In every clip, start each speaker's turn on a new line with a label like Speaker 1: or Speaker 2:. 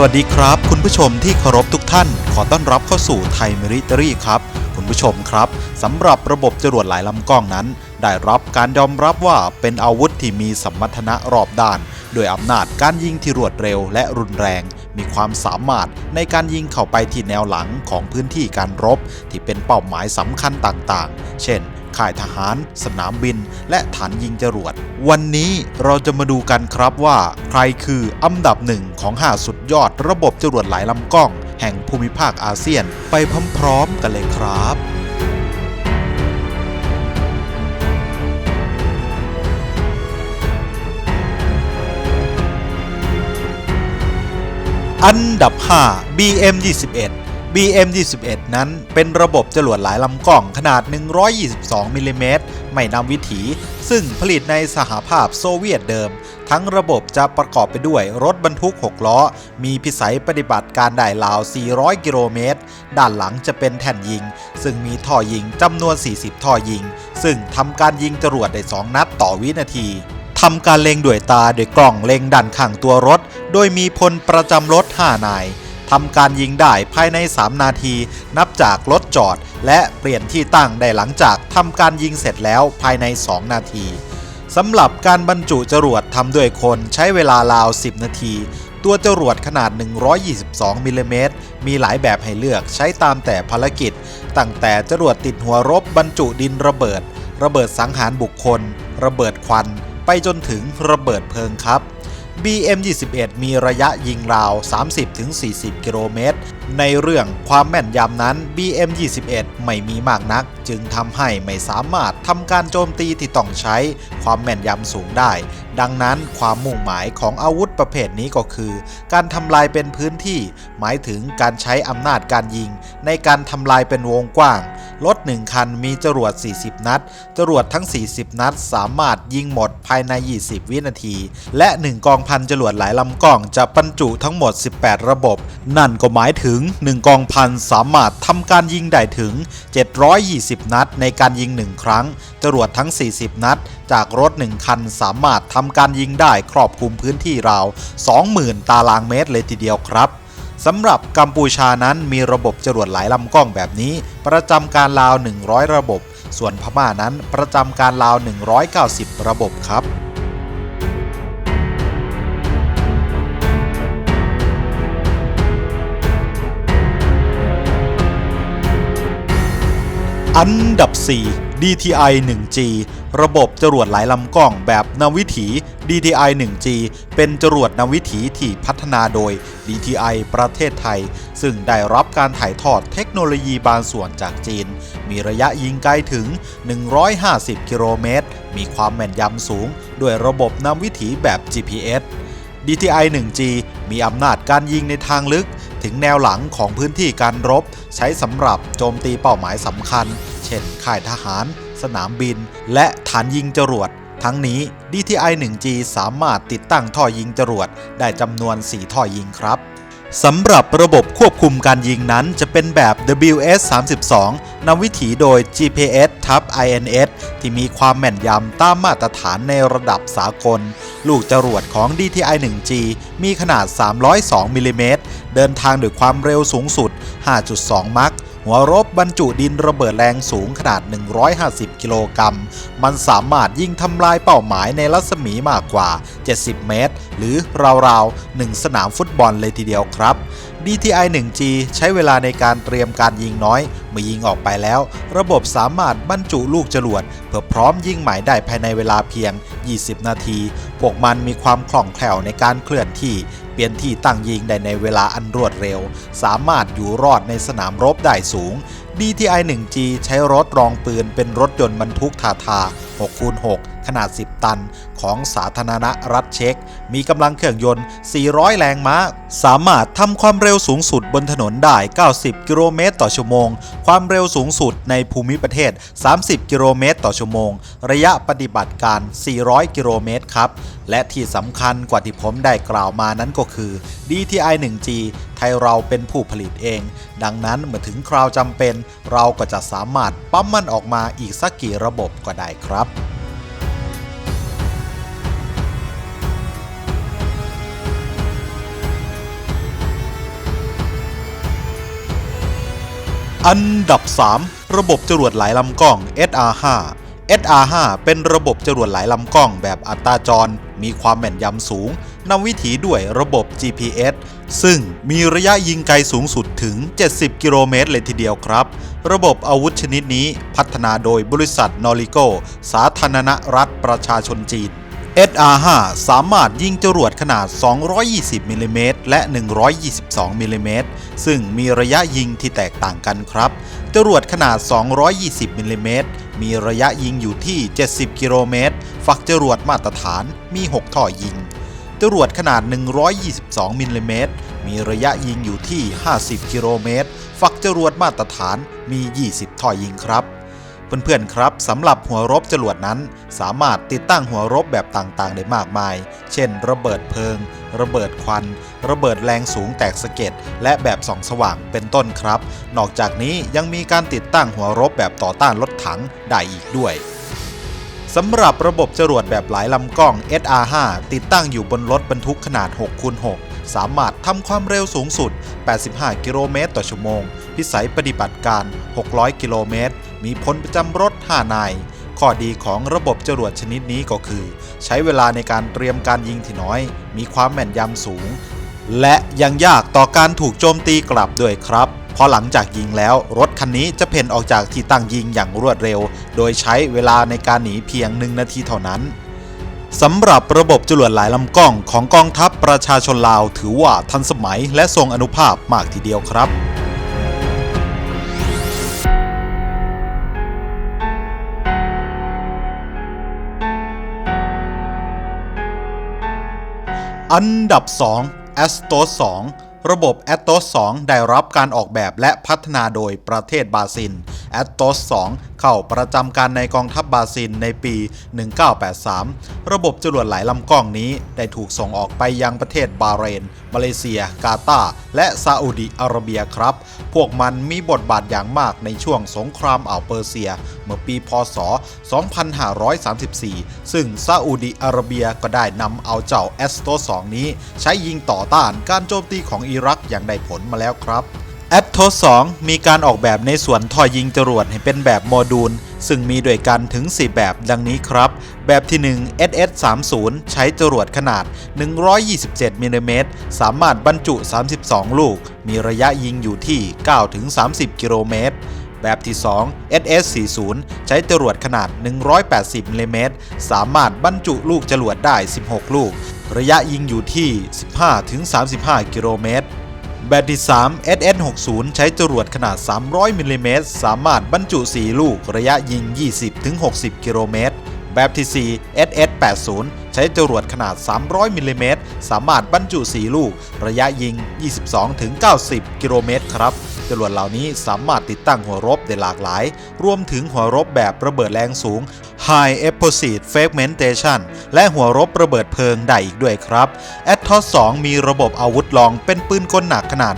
Speaker 1: สวัสดีครับ คุณผู้ชมที่เคารพทุกท่าน ขอต้อนรับเข้าสู่ไทยมิริตรีครับ คุณผู้ชมครับสำหรับระบบจรวดหลายลำกล้องนั้น ได้รับการยอมรับว่าเป็นอาวุธที่มีสมรรถนะรอบด้าน โดยอำนาจการยิงที่รวดเร็วและรุนแรง มีความสามารถในการยิงเข้าไปที่แนวหลังของพื้นที่การรบ ที่เป็นเป้าหมายสำคัญต่างๆ เช่น ค่ายทหาร สนามบิน และฐานยิงจรวด วันนี้เราจะมาดูกันครับว่า ใครคืออันดับหนึ่งของ 5 สุดยอดระบบจรวดหลายลำกล้อง แห่งภูมิภาคอาเซียนไปพร้อมๆกันเลยครับ อันดับ 5 BM 21 BM 21 นั้นเป็นระบบจรวดหลายลำกล้องขนาด 122 มิลลิเมตรไม่นำวิถี ซึ่งผลิตในสหภาพโซเวียตเดิม ทั้งระบบจะประกอบไปด้วยรถบรรทุก 6 ล้อ มีพิสัยปฏิบัติการได้ราว 400 กิโลเมตร ด้านหลังจะเป็นแท่นยิง ซึ่งมีท่อยิงจำนวน 40 ท่อยิง ซึ่งทำการยิงจรวดได้ 2 นัดต่อวินาที ทำการเล็งด้วยตาโดยกล้องเล็งด้านข้างตัวรถ โดยมีพลประจำรถ5นายทำการยิงได้ภายใน 3 นาที นับจากรถจอด และเปลี่ยนที่ตั้งได้หลังจากทำการยิงเสร็จแล้วภายใน 2 นาทีสำหรับการบรรจุจรวดทำด้วยคนใช้เวลาราว 10 นาที ตัวจรวดขนาด 122 มิลลิเมตร มีหลายแบบให้เลือกใช้ตามแต่ภารกิจ ตั้งแต่จรวดติดหัวรบบรรจุดินระเบิด ระเบิดสังหารบุคคล ระเบิดควัน ไปจนถึงระเบิดเพลิงครับ BM21 มีระยะยิงราว 30-40 กิโลเมตร ในเรื่องความแม่นยำนั้น BM21 ไม่มีมากนัก จึงทำให้ไม่สามารถทำการโจมตีที่ต้องใช้ความแม่นยำสูงได้ ดังนั้นความมุ่งหมายของอาวุธประเภทนี้ก็คือ การทำลายเป็นพื้นที่ หมายถึงการใช้อำนาจการยิง ในการทำลายเป็นวงกว้าง รถหนึ่งคันมีจรวด 40 นัด จรวดทั้ง 40 นัด สามารถยิงหมดภายใน 20 วินาที และ 1 กองพันจรวดหลายลำกล้องจะบรรจุทั้งหมด 18 ระบบ นั่นก็หมายถึง1 กองพันสามารถทำการยิงได้ถึง 720 นัดในการยิง 1 ครั้ง จรวดทั้ง 40 นัด จากรถ 1 คันสามารถทำการยิงได้ครอบคลุมพื้นที่ราว 20,000 ตารางเมตรเลยทีเดียวครับสำหรับกัมพูชานั้นมีระบบจรวดหลายลำกล้องแบบนี้ ประจำการราว 100 ระบบ ส่วนพม่านั้นประจำการราว 190 ระบบครับ อันดับ 4 DTI 1G ระบบจรวดหลายลำกล้องแบบนำวิถี DTI 1G เป็นจรวดนำวิถีที่พัฒนาโดย DTI ประเทศไทย ซึ่งได้รับการถ่ายทอดเทคโนโลยีบางส่วนจากจีน มีระยะยิงไกลถึง 150 กิโลเมตร มีความแม่นยำสูง ด้วยระบบนำวิถีแบบ GPS DTI 1G มีอำนาจการยิงในทางลึก ถึงแนวหลังของพื้นที่การรบ ใช้สำหรับโจมตีเป้าหมายสำคัญ เช่นค่ายทหาร สนามบิน และฐานยิงจรวด ทั้งนี้ DTI 1G สามารถติดตั้งท่อยิงจรวด ได้จำนวน 4 ท่อยิงครับสำหรับระบบควบคุมการยิงนั้นจะเป็นแบบ WS32 นำวิถีโดย GPS ทับ INS ที่มีความแม่นยำตามมาตรฐานในระดับสากล ลูกจรวดของ DTI 1G มีขนาด 302มิลลิเมตร เดินทางด้วยความเร็วสูงสุด 5.2 มัค หัวรบบรรจุดินระเบิดแรงสูงขนาด 150 กิโลกรัม มันสามารถยิงทำลายเป้าหมายในรัศมีมากกว่า 70 เมตร หรือราวๆ1สนามฟุตบอลเลยทีเดียวครับ DTI 1G ใช้เวลาในการเตรียมการยิงน้อย เมื่อยิงออกไปแล้ว ระบบสามารถบรรจุลูกจรวดเพื่อพร้อมยิงหมายได้ภายในเวลาเพียง 20 นาที พวกมันมีความคล่องแคล่วในการเคลื่อนที่ เปลี่ยนที่ตั้งยิงได้ในเวลาอันรวดเร็ว สามารถอยู่รอดในสนามรบได้สูง DTI 1G ใช้รถรองปืนเป็นรถยนต์บรรทุกทาทา 6คูณ6ขนาด 10 ตันของสาธารณรัฐเช็ก มีกำลังเครื่องยนต์ 400 แรงม้า สามารถทำความเร็วสูงสุดบนถนนได้ 90 กิโลเมตรต่อชั่วโมง ความเร็วสูงสุดในภูมิประเทศ 30 กิโลเมตรต่อชั่วโมง ระยะปฏิบัติการ 400 กิโลเมตรครับ และที่สำคัญกว่าที่ผมได้กล่าวมานั้นก็คือ DTI 1G ไทยเราเป็นผู้ผลิตเอง ดังนั้นเมื่อถึงคราวจำเป็น เราก็จะสามารถปั๊มมันออกมาอีกสักกี่ระบบก็ได้ครับ
Speaker 2: อั
Speaker 1: นดับ 3 ระบบจรวดหลายลำกล้อง SR5 SR5 เป็นระบบจรวดหลายลำกล้องแบบอัตราจร มีความแม่นยำสูง นำวิถีด้วยระบบ GPS ซึ่งมีระยะยิงไกลสูงสุดถึง 70 กิโลเมตรเลยทีเดียวครับ ระบบอาวุธชนิดนี้พัฒนาโดยบริษัทนอริโก สาธารณรัฐประชาชนจีน SR5 สามารถยิงจรวดขนาด 220มิลลิเมตรและ 122มิลลิเมตรซึ่งมีระยะยิงที่แตกต่างกันครับ จรวดขนาด 220มิลลิเมตรมีระยะยิงอยู่ที่ 70 กิโลเมตร ฝักจรวดมาตรฐานมี 6 ท่อยิง จรวดขนาด 122มิลลิเมตร มีระยะยิงอยู่ที่ 50 กิโลเมตร ฝักจรวดมาตรฐานมี 20ท่อยิงครับ เพื่อนๆครับสำหรับหัวรบจรวดนั้น สามารถติดตั้งหัวรบแบบต่างๆ ได้มากมาย เช่น ระเบิดเพลิง ระเบิดควัน ระเบิดแรงสูงแตกสะเก็ด และแบบส่องสว่างเป็นต้นครับ นอกจากนี้ยังมีการติดตั้งหัวรบแบบต่อต้านรถถังได้อีกด้วย สำหรับระบบจรวดแบบหลายลำกล้อง SR5 ติดตั้งอยู่บนรถบรรทุกขนาด6คูณ6สามารถทำความเร็วสูงสุด 85 กิโลเมตรต่อชั่วโมง พิสัยปฏิบัติการ 600 กิโลเมตร มีพลประจำรถ 5 นาย ข้อดีของระบบจรวดชนิดนี้ก็คือ ใช้เวลาในการเตรียมการยิงที่น้อย มีความแม่นยำสูง และยังยากต่อการถูกโจมตีกลับด้วยครับ พราะหลังจากยิงแล้วรถคันนี้จะเพ่นออกจากที่ตั้งยิงอย่างรวดเร็ว โดยใช้เวลาในการหนีเพียง1นาทีเท่านั้นสำหรับระบบจรวดหลายลำกล้องของกองทัพประชาชนลาวถือว่าทันสมัยและทรงอนุภาพมากทีเดียวครับอันดับ 2 a s t o 2 ระบบ a t o s 2 ได้รับการออกแบบและพัฒนาโดยประเทศบราซิล a s t o s 2เข้าประจำการในกองทัพบราซิลในปี 1983 ระบบจรวดหลายลำกล้องนี้ได้ถูกส่งออกไปยังประเทศบาเรน มาเลเซีย กาตาร์และซาอุดิอาระเบียครับ พวกมันมีบทบาทอย่างมากในช่วงสงครามอ่าวเปอร์เซีย เมื่อปีพศ 2534 ซึ่งซาอุดิอาระเบียก็ได้นำเอาเจ้าแอสโต2นี้ ใช้ยิงต่อต้านการโจมตีของอิรักอย่างได้ผลมาแล้วครับ แอตโท2มีการออกแบบในส่วนท่อยิงจรวดให้เป็นแบบโมดูล ซึ่งมีด้วยกันถึง 4 แบบดังนี้ครับ แบบที่ 1 SS30 ใช้จรวดขนาด 127มิลลิเมตรสามารถบรรจุ 32 ลูก มีระยะยิงอยู่ที่ 9-30 กิโลเมตรแบบที่ 2 SS40 ใช้จรวดขนาด 180มิลลิเมตรสามารถบรรจุลูกจรวดได้ 16 ลูก ระยะยิงอยู่ที่ 15-35 กิโลเมตร แบบที่3 SS60 ใช้จรวดขนาด 300มิลลิเมตรสามารถบรรจุ 4 ลูกระยะยิง 20-60 กิโลเมตร แบบที่ 4 SS80 ใช้จรวดขนาด 300มิลลิเมตรสามารถบรรจุ 4 ลูก ระยะยิง 22-90 กิโลเมตรครับ จรวดเหล่านี้สามารถติดตั้งหัวรบได้หลากหลาย รวมถึงหัวรบแบบระเบิดแรงสูง High Explosive Fragmentation และหัวรบระเบิดเพลิงได้อีกด้วยครับ a t o s 2มีระบบอาวุธรองเป็นปืนกลหนักขนาด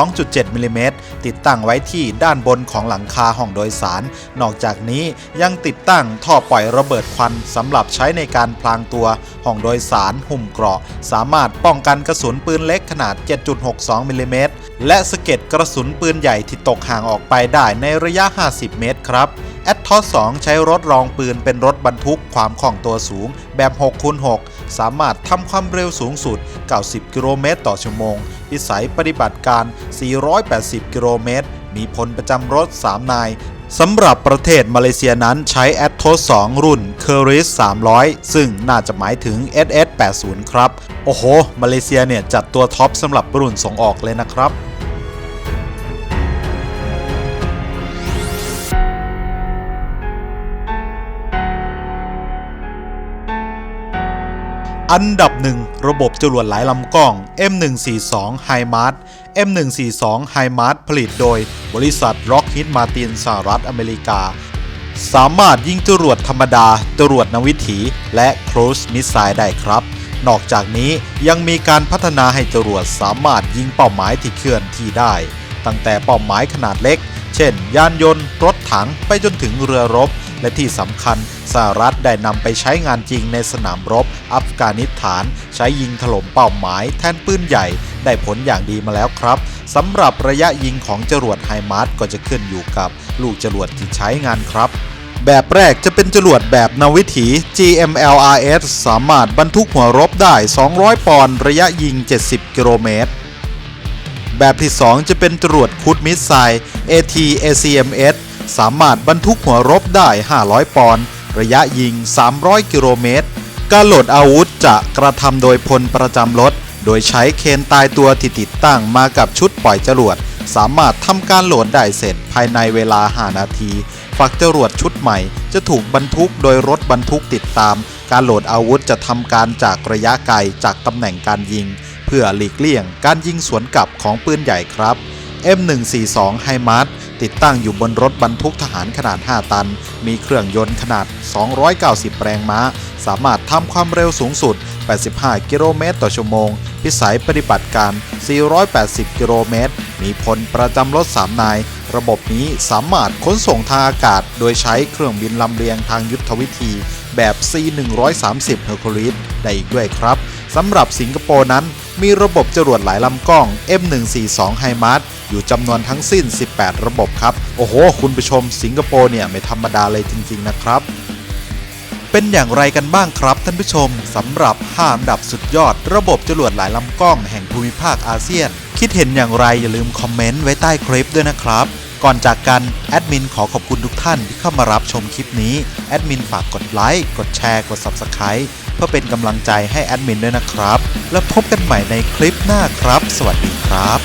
Speaker 1: 12.7 มิลลิเมตรติดตั้งไว้ที่ด้านบนของหลังคาห้องโดยสาร นอกจากนี้ยังติดตั้งท่อปล่อยระเบิดควันสำหรับใช้ในการพลางตัวห้องโดยสาร หุ้มเกราะ สามารถป้องกันกระสุนปืนเล็กขนาด 7.62 มิลลิเมตร และสะเก็ดกระสุนปืนใหญ่ที่ตกห่างออกไปได้ในระยะ 50 เมตรครับแอตทอส2ใช้รถรองปืนเป็นรถบรรทุกความคล่องตัวสูง แบบ6คูณ6สามารถทำความเร็วสูงสุด 90 กิโลเมตรต่อชั่วโมงพิสัยปฏิบัติการ 480 กิโลเมตร มีพลประจำรถ 3 นายสำหรับประเทศมาเลเซียนั้นใช้ a t o s 2รุ่น c u r i s 300 ซึ่งน่าจะหมายถึง SS 80 ครับ โอ้โห มาเลเซียเนี่ยจัดตัวท็อปสำหรับรุ่นส่งออกเลยนะครับ อันดับหนึ่งระบบจรวดหลายลำกล้อง M142 h i m a r t M142 h i m a r t ผลิตโดยบริษัท Lockheed Martin สหรัฐอเมริกา สามารถยิงจรวดธรรมดา จรวดนวิถี และ Cruise Missile ได้ครับ นอกจากนี้ยังมีการพัฒนาให้จรวดสามารถยิงเป้าหมายที่เคลื่อนที่ได้ ตั้งแต่เป้าหมายขนาดเล็ก เช่น ยานยนต์ รถถังไปจนถึงเรือรบ และที่สำคัญสหรัฐได้นำไปใช้งานจริงในสนามรบ อัฟกานิสถาน ใช้ยิงถล่มเป้าหมายแทนปืนใหญ่ ได้ผลอย่างดีมาแล้วครับสำหรับระยะยิงของจรวดไฮมาร์สก็จะขึ้นอยู่กับลูกจรวดที่ใช้งานครับแบบแรกจะเป็นจรวดแบบนาวิถี GMLRS สามารถบรรทุกหัวรบได้ 200 ปอนด์ระยะยิง 70 กิโลเมตร แบบที่ 2 จะเป็นจรวดคุดมิสไซล์ AT ACMS สามารถบรรทุกหัวรบได้ 500 ปอนด์ระยะยิง 300 กิโลเมตร การโหลดอาวุธจะกระทำโดยพลประจำรถ โดยใช้เคนตายตัวที่ติดตั้งมากับชุดปล่อยจรวด สามารถทำการโหลดได้เสร็จภายในเวลา 5 นาที ฝักจรวดชุดใหม่ จะถูกบรรทุกโดยรถบรรทุกติดตาม การโหลดอาวุธจะทำการจากระยะไกลจากตำแหน่งการยิง เพื่อหลีกเลี่ยงการยิงสวนกลับของปืนใหญ่ครับ M142 ไฮมาร์ ติดตั้งอยู่บนรถบรรทุกทหารขนาด 5 ตัน มีเครื่องยนต์ขนาด 290 แรงม้า สามารถทำความเร็วสูงสุด 85 กิโลเมตรต่อชั่วโมง พิสัยปฏิบัติการ 480 กิโลเมตร มีพลประจำรถ 3 นาย ระบบนี้สามารถขนส่งทางอากาศ โดยใช้เครื่องบินลำเลียงทางยุทธวิธีแบบ C130 เฮอร์คูลิสได้อีกด้วยครับ สำหรับสิงคโปร์นั้น มีระบบจรวดหลายลำกล้อง M142 ไฮมาร์อยู่จำนวนทั้งสิ้น 18 ระบบครับ โอ้โห คุณผู้ชมสิงคโปร์เนี่ย ไม่ธรรมดาเลยจริง ๆ นะครับเป็นอย่างไรกันบ้างครับท่านผู้ชมสำหรับ5อันดับสุดยอด ระบบจรวดหลายลำกล้องแห่งภูมิภาคอาเซียน คิดเห็นอย่างไรอย่าลืมคอมเมนต์ไว้ใต้คลิปด้วยนะครับ ก่อนจากกันแอดมินขอขอบคุณทุกท่านที่เข้ามารับชมคลิปนี้ แอดมินฝากกดไลค์กดแชร์กด Subscribe พื่อเป็นกำลังใจให้แอดมินด้วยนะครับ แล้วพบกันใหม่ในคลิปหน้าครับ สวัสดีครับ